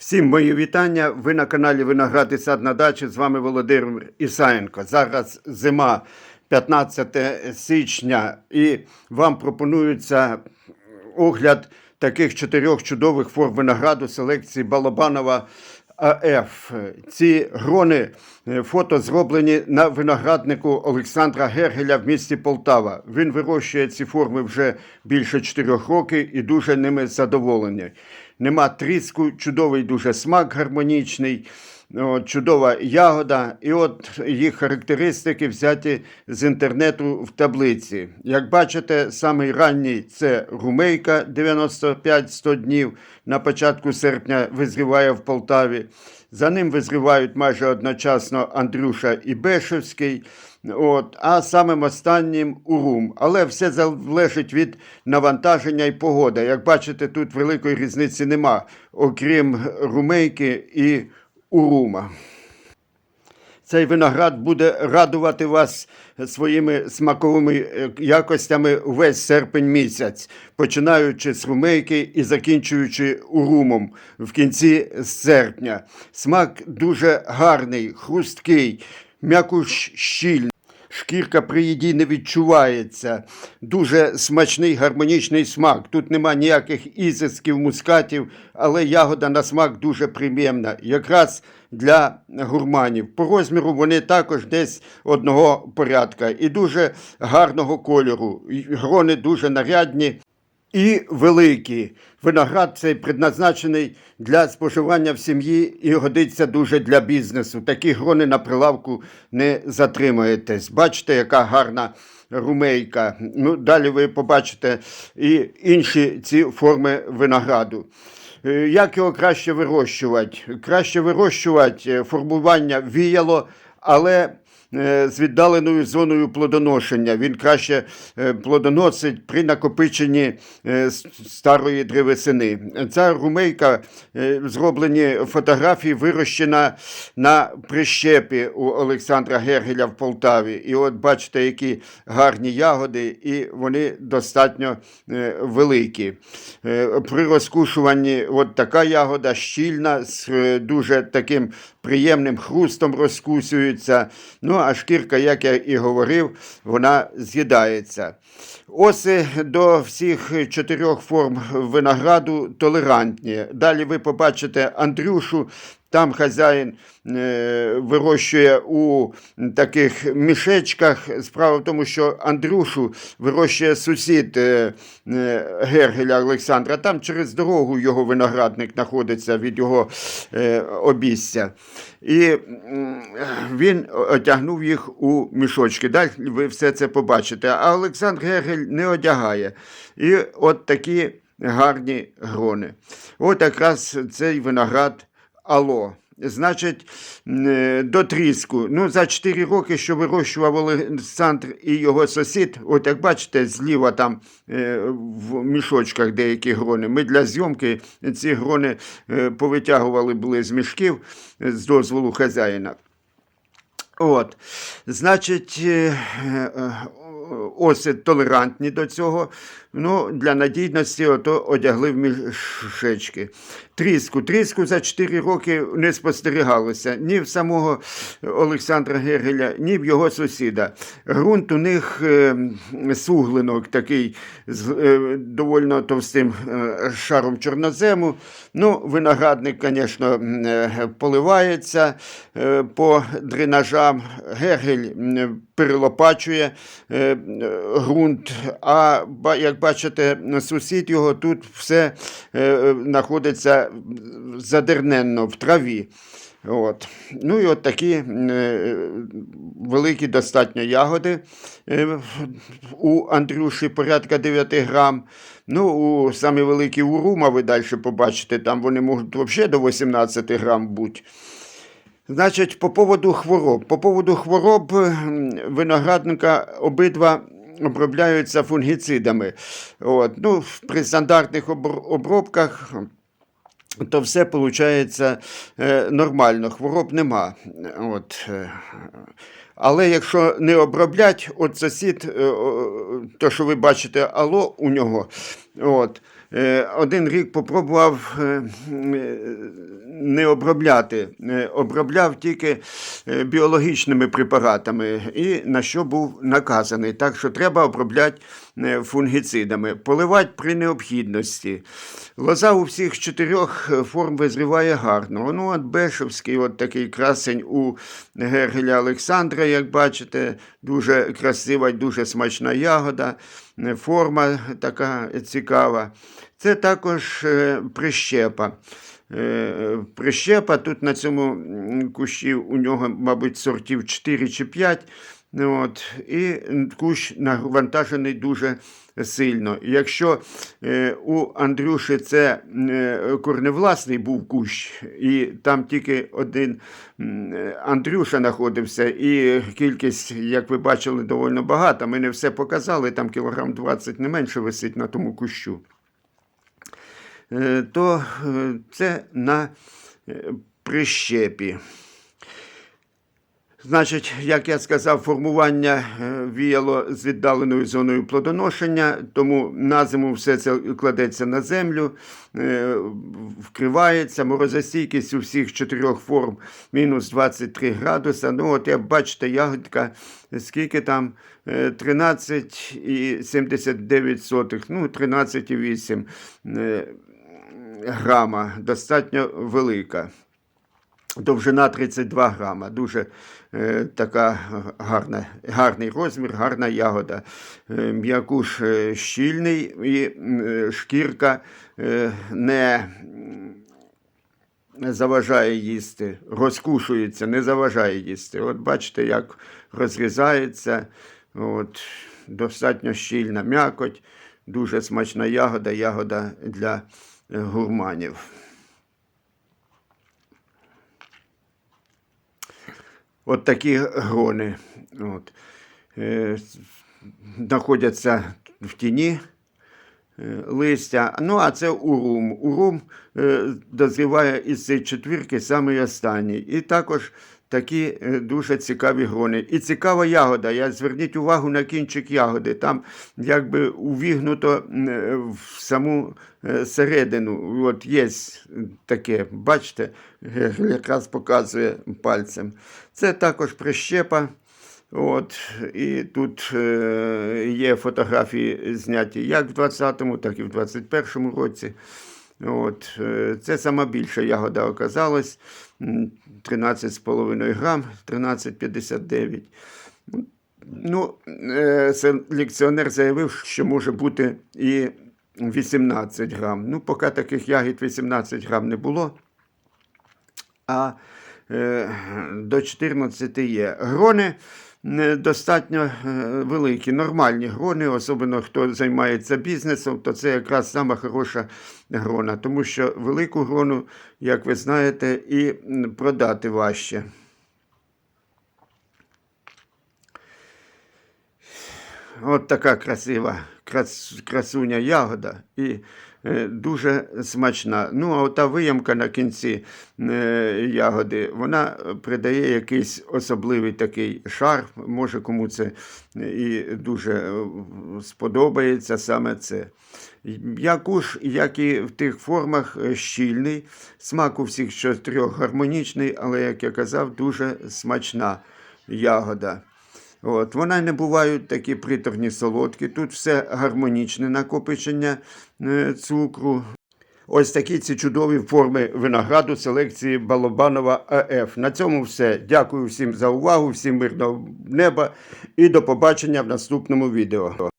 Всім мої вітання. Ви на каналі Виноград і сад на дачі. З вами Володимир Ісаєнко. Зараз зима 15 січня, і вам пропонується огляд таких чотирьох чудових форм винограду селекції Балабанова АФ. Ці грони е, фото зроблені на винограднику Олександра Гергеля в місті Полтава. Він вирощує ці форми вже більше 4 років і дуже ними задоволений. Нема тріску, чудовий дуже смак гармонічний. Чудова ягода, і от їх характеристики взяті з інтернету в таблиці. Як бачите, самий ранній це румейка 95-100 днів. На початку серпня визріває в Полтаві. За ним визрівають майже одночасно Андрюша і Бешевський. От, а самим останнім урум. Але все залежить від навантаження і погоди. Як бачите, тут великої різниці нема, окрім румейки і урума. Цей виноград буде радувати вас своїми смаковими е, якостями весь серпень місяць, починаючи з румейки і закінчуючи урумом в кінці серпня. Смак дуже гарний, хрусткий, м'якуш щільний. Шкірка при їді не відчувається. Дуже смачний гармонічний смак. Тут нема ніяких ізисків, мускатів, але ягода на смак дуже приємна. Якраз для гурманів. По розміру вони також десь одного порядка і дуже гарного кольору. Грони дуже нарядні і великі. Виноград цей предназначений для споживання в сім'ї і годиться дуже для бізнесу. Такі грони на прилавку не затримаєтесь. Бачите, яка гарна румейка. Ну, далі ви побачите і інші ці форми винограду. Е, Як його краще вирощувати? Краще вирощувати е, формування віяло, але з віддаленою зоною плодоношення. Він краще е, плодоносить при накопиченні е, старої древесини. Ця румейка, е, зроблені фотографії, вирощена на прищепі у Олександра Гергеля в Полтаві. І от бачите, які гарні ягоди, і вони достатньо е, великі. Е, При розкушуванні от така ягода щільна, з е, дуже таким приємним хрустом розкусується. Ну, а шкірка, як я і говорив, вона з'їдається. Оси до всіх чотирьох форм винограду толерантні. Далі ви побачите Андрюшу. Там хазяїн е, вирощує у таких мішечках. Справа в тому, що Андрюшу вирощує сусід е, е, Гергеля Олександра. Там через дорогу його виноградник знаходиться від його е, обійстя. І він одягнув їх у мішочки. Далі ви все це побачите. А Олександр Гергель не одягає. І от такі гарні грони. От якраз цей виноград Алло. Значить, е, до тріску. Ну, за 4 роки, що вирощував Олександр і його сусід, от як бачите, зліва там е, в мішочках деякі грони. Ми для зйомки ці грони е, повитягували були з мішків з дозволу хазяїна. От, значить, оси толерантні до цього. Ну, для надійності ото одягли в мішечки. Тріску. Тріску за 4 роки не спостерігалося ні в самого Олександра Гергеля, ні в його сусіда. Грунт у них е, суглинок такий з е, довольно товстим е, шаром чорнозему. Ну, виноградник, звісно, поливається по дренажам. Гергель перелопачує ґрунт. А як бачите, сусід його тут все е, знаходиться задерненно в траві. От. Ну і от такі е, великі достатньо ягоди е, у Андрюші порядка 9 грам. Ну, у самі великі у Рума ви далі побачите, там вони можуть взагалі до 18 грам бути. Значить, по поводу хвороб. По поводу хвороб виноградника обидва обробляються фунгіцидами. От. Ну, при стандартних обробках то все виходить нормально, хвороб нема. От. е, Але якщо не оброблять, от сусід, е, то, що ви бачите, ало у нього, от, Е, Один рік попробував е, е, не обробляти, Е, обробляв тільки е, біологічними препаратами, і на що був наказаний. Так що треба обробляти е, фунгіцидами, поливати при необхідності. Лоза у всіх чотирьох е, форм визріває гарно. Ну, от Бешевський, от такий красень у Гергеля Олександра, як бачите, дуже красива, дуже смачна ягода, е, форма така цікава. Це також е, прищепа. Е, Прищепа тут на цьому кущі у нього, мабуть, сортів 4 чи 5. От, і кущ навантажений дуже сильно. Якщо е, у Андрюші це е, корневласний був кущ, і там тільки один Андрюша знаходився, і кількість, як ви бачили, доволі багата. Ми не все показали, там кілограм 20 не менше висить на тому кущу. Е, то це на прищепі. Значить, як я сказав, формування е, віяло з віддаленою зоною плодоношення, тому на зиму все це кладеться на землю, е, вкривається. Морозостійкість у всіх чотирьох форм мінус 23 градуса. Ну, от як бачите, ягодка, скільки там Е, 13,79, ну, 13,8 е, грама, достатньо велика. Довжина 32 грама. Дуже е, така гарна, гарний розмір, гарна ягода. Е, м'якуш е, щільний і е, шкірка е, не заважає їсти, розкушується, не заважає їсти. От бачите, як розрізається. От, достатньо щільна м'якоть, дуже смачна ягода, ягода для е, гурманів. От такі грони. От. Е, знаходяться в тіні е, листя. Ну, а це урум. Урум е, дозріває із цієї четвірки самий останній. І також такі е, дуже цікаві грони. І цікава ягода. Я зверніть увагу на кінчик ягоди. Там якби увігнуто е, в саму е, середину. От є таке, бачите, якраз показує пальцем. Це також прищепа. От, і тут є фотографії зняті як в 20-му, так і в 21-му році. От, е, це сама більша ягода оказалась. 13,5 грам, 13,59. Ну, селекціонер заявив, що може бути і 18 грам. Ну, поки таких ягід 18 грам не було. А е, до 14 є. Грони достатньо е, великі, нормальні грони, особливо хто займається бізнесом, то це якраз сама хороша грона, тому що велику грону, як ви знаєте, і продати важче. От така красива крас, красуня ягода і дуже смачна. Ну, а ота виямка на кінці е, ягоди, вона придає якийсь особливий такий шар. Може, кому це і дуже е, сподобається саме це. Якуш, як і в тих формах, е, щільний, смак у всіх чотирьох гармонічний, але, як я казав, дуже смачна ягода. От, вона не бувають такі приторні солодкі. Тут все гармонічне накопичення е, цукру. Ось такі ці чудові форми винограду селекції Балобанова АФ. На цьому все. Дякую всім за увагу, всім мирного неба і до побачення в наступному відео.